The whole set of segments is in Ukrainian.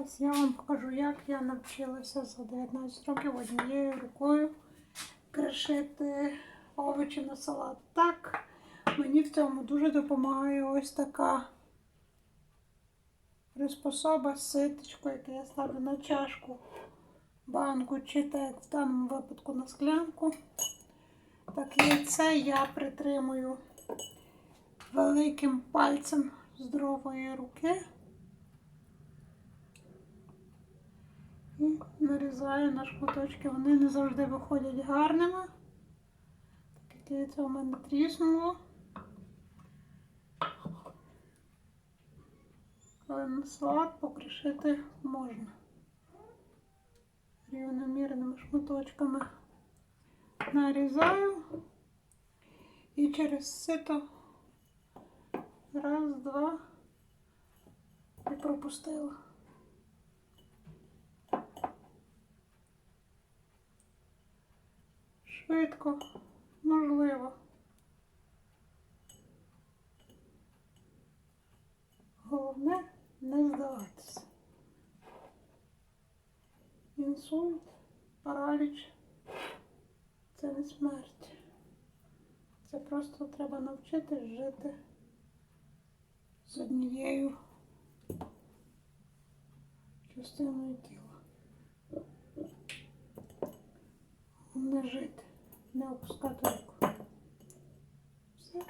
Зараз я вам покажу, як я навчилася за 19 років однією рукою кришити овочі на салат. Так, мені в цьому дуже допомагає ось така приспособа з яке я ставлю на чашку, банку чи так в даному випадку на склянку. Так, яйце я притримую великим пальцем здорової руки. І нарізаю на шматочки. Вони не завжди виходять гарними. Так як яйце у мене тріснуло. Але на салат покришити можна. Рівномірними шматочками нарізаю і через сито раз, два і пропустила. Швидко, можливо. Головне не здаватися. Інсульт, параліч це не смерть. Це просто треба навчитись жити з однією частиною тіла. Не жити, не опускати руку. Все.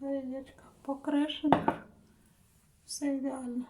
Яєчка покрешена. Все ідеально.